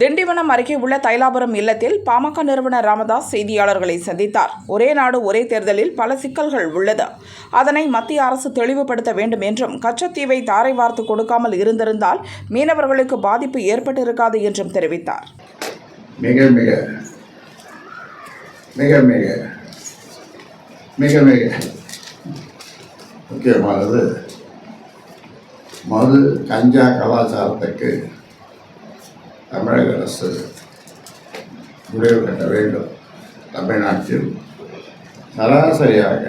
திண்டிவனம் அருகே உள்ள தைலாபுரம் இல்லத்தில் பாமக நிறுவனர் ராமதாஸ் செய்தியாளர்களை சந்தித்தார். ஒரே நாடு ஒரே தேர்தலில் பல சிக்கல்கள் உள்ளது. அதனை மத்திய அரசு தெளிவுபடுத்த வேண்டும் என்றும் கச்சத்தீவை தாரை வார்த்து கொடுக்காமல் இருந்திருந்தால் மீனவர்களுக்கு பாதிப்பு ஏற்பட்டிருக்காது என்றும் தெரிவித்தார். மிக மிக மிக மிக மிக மிக முக்கியமானது மது கஞ்சா கலாச்சாரத்துக்கு தமிழக அரசு முடிவு கட்ட வேண்டும் தமிழ்நாட்டில் சராசரியாக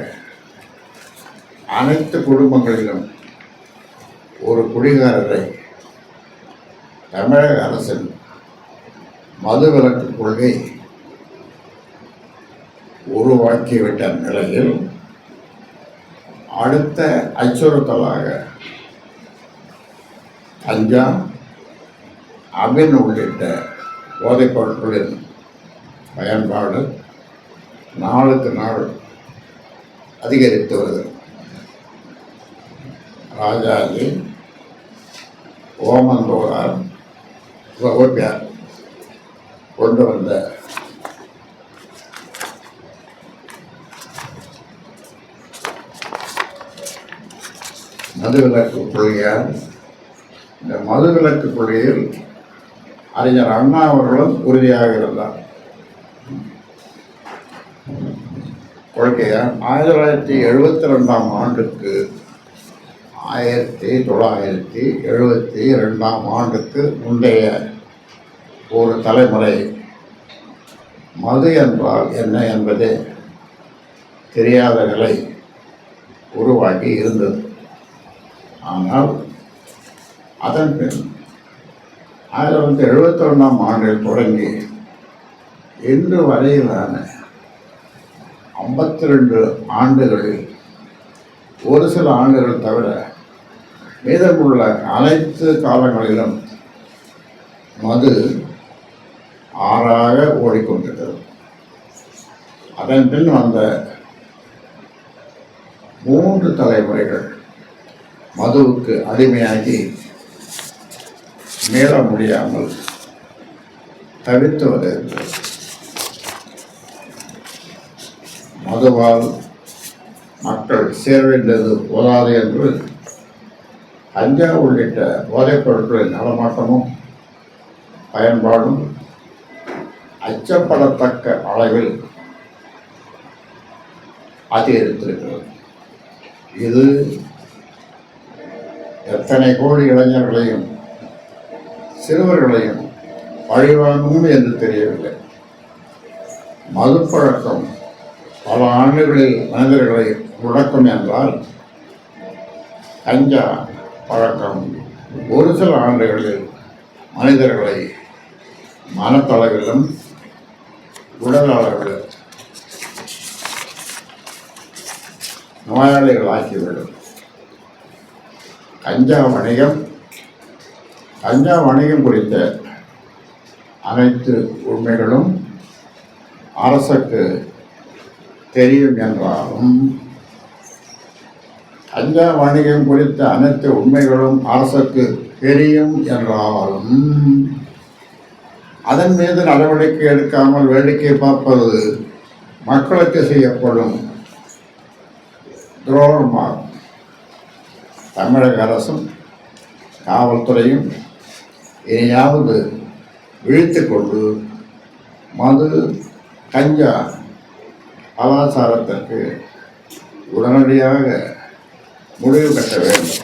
அனைத்து குடும்பங்களிலும் ஒரு குடிகாரரை தமிழக அரசின் மதுவிலக்கு கொள்கை உருவாக்கிவிட்ட நிலையில் அடுத்த அச்சுறுத்தலாக அஞ்சாம் அமின் உள்ளிட்ட போதைப் பொருட்களின் பயன்பாடு நாளுக்கு நாள் அதிகரித்து வருகிறது. ராஜாஜி ஓமந்தோரார் ஓபியார் கொண்டு வந்த மதுவிலக்கு கொள்கையால் இந்த மதுவிலக்கு கொள்கையில் அறிஞர் அண்ணா அவர்களும் உறுதியாக இருந்தார். கொள்கையால் ஆயிரத்தி தொள்ளாயிரத்தி எழுபத்தி ரெண்டாம் ஆண்டுக்கு ஆயிரத்தி தொள்ளாயிரத்தி எழுபத்தி ரெண்டாம் ஆண்டுக்கு முந்தைய ஒரு தலைமுறை மது என்றால் என்ன என்பதே தெரியாத நிலை உருவாகி இருந்தது. ஆனால் அதன் பின் ஆயிரத்தி தொள்ளாயிரத்தி எழுபத்தொன்னாம் ஆண்டில் தொடங்கி இன்று வரையிலான ஐம்பத்தி ரெண்டு ஆண்டுகளில் ஒரு சில ஆண்டுகள் தவிர மீதமுள்ள அனைத்து காலங்களிலும் மது ஆறாக ஓடிக்கொண்டிருக்கிறது. அதன் பின் வந்த மூன்று தலைமுறைகள் மதுவுக்கு அடிமையாகி மீள முடியாமல் தவித்து வருகிறது மதுவால் மக்கள் சேர வேண்டியது போதாது என்று அஞ்சா உள்ளிட்ட போதைப் பொருட்களின் நடமாட்டமும் பயன்பாடும் அச்சப்படத்தக்க அளவில் அதிகரித்திருக்கிறது. இது எத்தனை கோடி இளைஞர்களையும் சிறுவர்களையும் பழிவாங்கும் என்று தெரியவில்லை. மதுப்பழக்கம் பல ஆண்டுகளில் மனிதர்களை முடக்கும் என்றால் கஞ்சா பழக்கம் ஒரு சில ஆண்டுகளில் மனிதர்களை மனத்தளவிலும் உடல் அளவிலும் நோயாளிகள் கஞ்சா வணிகம் கஞ்சா வணிகம் குறித்த அனைத்து உண்மைகளும் அரசுக்கு தெரியும் என்றாலும் கஞ்சா வணிகம் குறித்த அனைத்து உண்மைகளும் அரசுக்கு தெரியும் என்றாலும் அதன் மீது நடவடிக்கை எடுக்காமல் வேடிக்கை பார்ப்பது மக்களுக்கு செய்யப்படும் துரோகமாகும். தமிழக அரசும் காவல்துறையும் இனியாவது விழித்து கொண்டு மது கஞ்சா கலாச்சாரத்திற்கு உடனடியாக முடிவு கட்ட வேண்டும்.